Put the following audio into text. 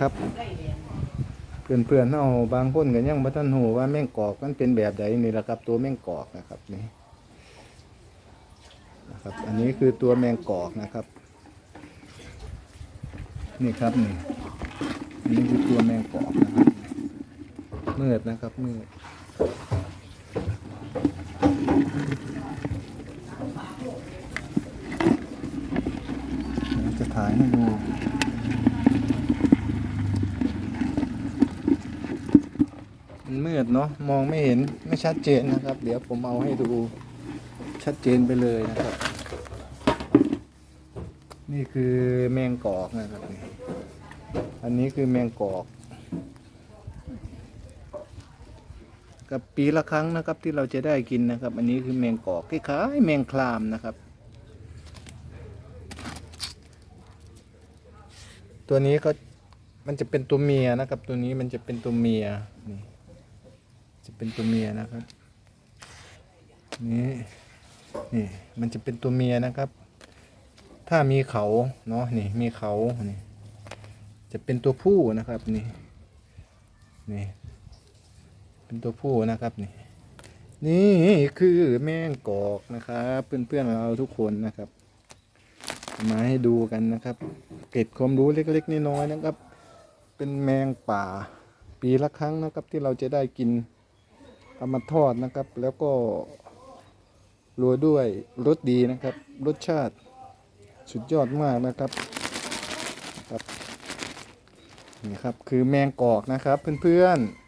ครับ เพื่อนๆเอาบางคนก็ยังบ่ทันหูว่าแมงกอกมันเป็นแบบใดนี่แหละครับ ตัวแมงกอกนะครับนี่นะครับ อันนี้คือตัวแมงกอกนะครับ นี่ครับนี่อันนี้คือตัวแมงกอกนะครับมืดนะครับมืดเดี๋ยวจะถ่ายให้ดู มันมืดเนาะมองไม่เห็นไม่ชัดเจนนะครับ เดี๋ยวผมเอาให้ดูชัดเจนไปเลยนะครับ นี่คือแมงกอกนะครับนี่อันนี้คือแมงกอก กับปีละครั้งนะครับที่เราจะได้กินนะครับ อันนี้คือแมงกอกคล้ายๆแมงคลามนะครับ ตัวนี้ก็มันจะเป็นตัวเมียนะครับ ตัวนี้มันจะเป็นตัวเมียนี่ จะเป็นตัวเมียนะครับนี่นี่มันจะเป็นตัวเมียนะครับ ถ้ามีเขาเนาะนี่มีเขานี่จะเป็นตัวผู้นะครับนี่นี่เป็นตัวผู้นะครับนี่นี่คือแมงกอกนะครับเพื่อนๆเราทุกคนนะครับ มาให้ดูกันนะครับเกร็ดความรู้เล็กๆน้อยๆนะครับ เป็นแมงป่าปีละครั้งนะครับที่เราจะได้กิน เอามาทอดนะครับ แล้วก็รวยด้วยรสดีนะครับ รสชาติสุดยอดมากนะครับครับนี่ครับคือแมงกอกนะครับเพื่อนๆ